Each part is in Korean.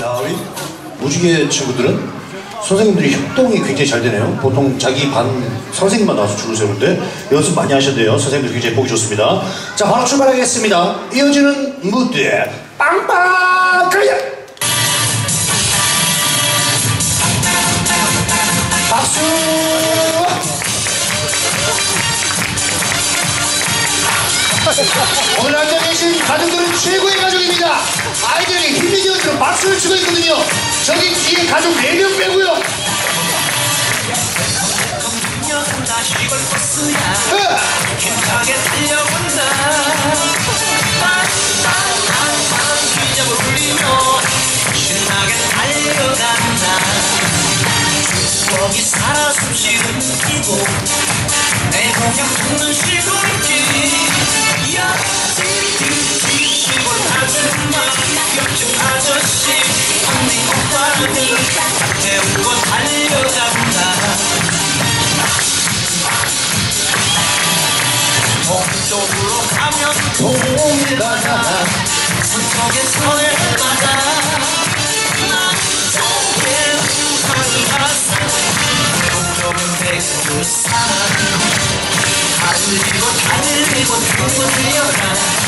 야, 우리 무지개 친구들은 선생님들이 협동이 굉장히 잘 되네요. 보통 자기 반 선생님만 나와서 줄을 세우는데 연습 많이 하셨대요. 선생님들 굉장히 보기 좋습니다. 자, 바로 출발하겠습니다. 이어지는 무대 빵빵 끌려! 박수! 오늘 앉아 계신 가족들은 최고의 가족입니다. 아이들이 힘이 되어서 박수를 치고 있거든요. 저기 뒤에 가족 4명 빼고요. 거기 살아 숨쉬는 기고 내 공약 듣는 시 아저씨 언니 오빠들 태우고 달려간다 동쪽으로 가면 동해바다 서쪽에 서해바다 남쪽에 우산을 갔어 동쪽은 백두산 달리고 달리고 신고 뛰어라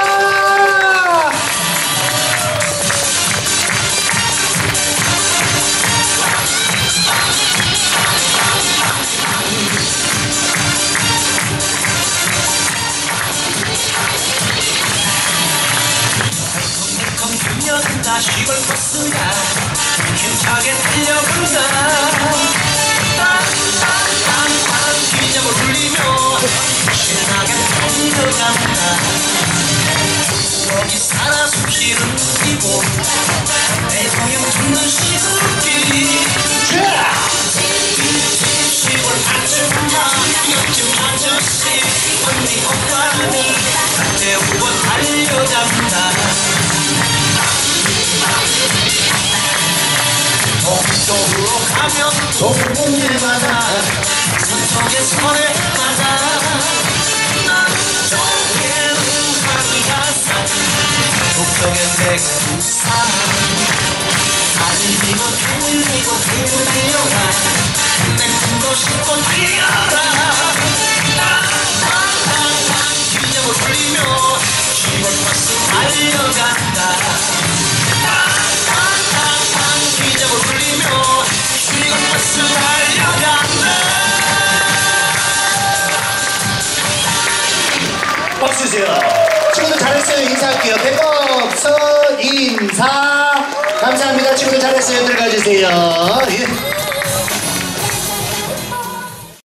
들려간다 시골 버스야 힘차게 달려간다 빵빵빵빵 기적을 울리며 신나게 달려간다. 여기 살아 숨쉬는 이곳 내 고향 듣는 시골길 시골 아줌마 옆집 아저씨 언니 오빠들 태우고 달려간다 동쪽으로 가면 동해바다 서쪽에 서해바다 남쪽에 우산이가산 북쪽엔 백두산 달리고 달리고 달려라 내 품도 싣고 뛰어라 빵빵빵 기적을 울리며 시골 버스 달려간다 박수 주세요. 친구들 잘했어요. 인사할게요. 백업 선 인사. 감사합니다. 친구들 잘했어요. 들어가 주세요. 예.